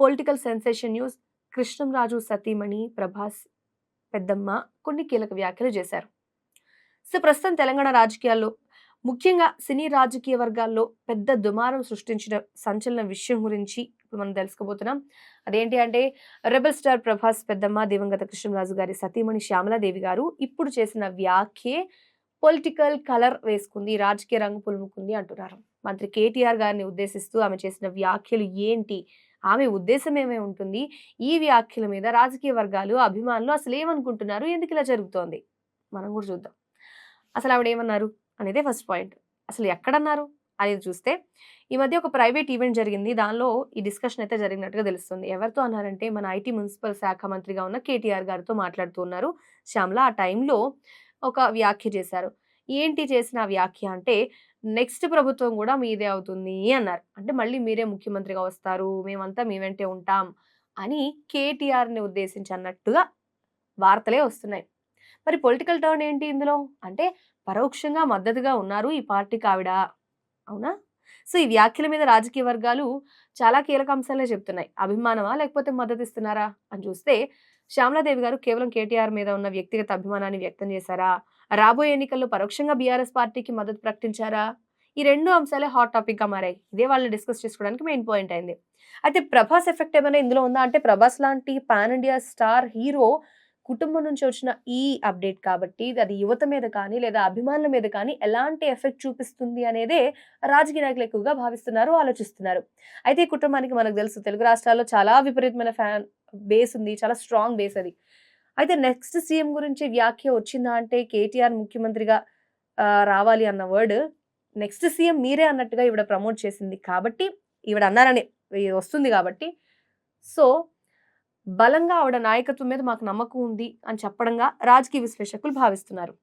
Political sensation news Krishnamraju సతీమణి ప్రభాస్ పెద్దమ్మ కొన్ని కీలక వ్యాఖ్యలు చేశారు. సో ప్రస్తుతం తెలంగాణ రాజకీయాల్లో ముఖ్యంగా సినీ రాజకీయ వర్గాల్లో పెద్ద దుమారం సృష్టించిన సంచలన విషయం గురించి ఇప్పుడు మనం తెలుసుకోబోతున్నాం. అదేంటి అంటే రెబల్ స్టార్ ప్రభాస్ పెద్దమ్మ దివంగత కృష్ణరాజు గారి సతీమణి శ్యామలాదేవి గారు ఇప్పుడు చేసిన వ్యాఖ్యే పొలిటికల్ కలర్ వేసుకుంది రాజకీయ రంగు పులుముకుంది అంటున్నారు. మంత్రి కేటీఆర్ గారిని ఉద్దేశిస్తూ ఆమె చేసిన వ్యాఖ్యలు ఏంటి? ఆమె ఉద్దేశం ఏమై ఉంటుంది? ఈ వ్యాఖ్యల మీద రాజకీయ వర్గాలు అభిమానులు అసలు ఏమనుకుంటున్నారు? ఎందుకు ఇలా జరుగుతోంది? మనం కూడా చూద్దాం. అసలు ఆవిడ ఏమన్నారు? అనేదే ఫస్ట్ పాయింట్. అసలు ఎక్కడన్నారు? అనేది చూస్తే ఈ మధ్య ఒక ప్రైవేట్ ఈవెంట్ జరిగింది. దానిలో ఈ డిస్కషన్ అయితే జరిగినట్టుగా తెలుస్తుంది. ఎవరితో అన్నారంటే మన ఐటీ మున్సిపల్ శాఖ మంత్రిగా ఉన్న కేటీఆర్ గారితో మాట్లాడుతూ ఉన్నారు. ఆ టైంలో ఒక వ్యాఖ్య చేశారు. ఏంటి చేసిన వ్యాఖ్య అంటే నెక్స్ట్ ప్రభుత్వం కూడా మీదే అవుతుంది అన్నారు. అంటే మళ్ళీ మీరే ముఖ్యమంత్రిగా వస్తారు మేమంతా మీ వెంటే ఉంటాం అని కేటీఆర్ని ఉద్దేశించి అన్నట్టుగా వార్తలే వస్తున్నాయి. మరి పొలిటికల్ టర్న్ ఏంటి ఇందులో? అంటే పరోక్షంగా మద్దతుగా ఉన్నారు ఈ పార్టీకి ఆవిడ. అవునా? సో ఈ వ్యాఖ్యల మీద రాజకీయ వర్గాలు చాలా కీలక అంశాలే చెప్తున్నాయి. అభిమానమా లేకపోతే మద్దతు ఇస్తున్నారా అని చూస్తే శ్యామలాదేవి గారు కేవలం కేటీఆర్ మీద ఉన్న వ్యక్తిగత అభిమానాన్ని వ్యక్తం చేశారా? రాబోయే ఎన్నికల్లో పరోక్షంగా బీఆర్ఎస్ పార్టీకి మద్దతు ప్రకటించారా? ఈ రెండు అంశాలే హాట్ టాపిక్గా మారాయి. ఇదే వాళ్ళని డిస్కస్ చేసుకోవడానికి మెయిన్ పాయింట్ అయింది. అయితే ప్రభాస్ ఎఫెక్ట్ ఏమైనా ఇందులో ఉందా? అంటే ప్రభాస్ లాంటి పాన్ ఇండియా స్టార్ హీరో కుటుంబం నుంచి వచ్చిన ఈ అప్డేట్ కాబట్టి అది యువత మీద కానీ లేదా అభిమానుల మీద కానీ ఎలాంటి ఎఫెక్ట్ చూపిస్తుంది అనేదే రాజకీయ నాయకులు ఎక్కువగా భావిస్తున్నారు ఆలోచిస్తున్నారు. అయితే ఈ కుటుంబానికి మనకు తెలుసు తెలుగు రాష్ట్రాల్లో చాలా విపరీతమైన ఫ్యాన్ బేస్ ఉంది చాలా స్ట్రాంగ్ బేస్ అది. అయితే నెక్స్ట్ సీఎం గురించి వ్యాఖ్య వచ్చిందా అంటే కేటీఆర్ ముఖ్యమంత్రిగా రావాలి అన్న వర్డ్ నెక్స్ట్ సీఎం మీరే అన్నట్టుగా ఈవిడ ప్రమోట్ చేసింది కాబట్టి ఈవిడ అన్నారని వస్తుంది కాబట్టి. సో బలంగా ఆవిడ నాయకత్వం మీద మాకు నమ్మకం ఉంది అని చెప్పడంగా రాజకీయ విశ్లేషకులు భావిస్తున్నారు.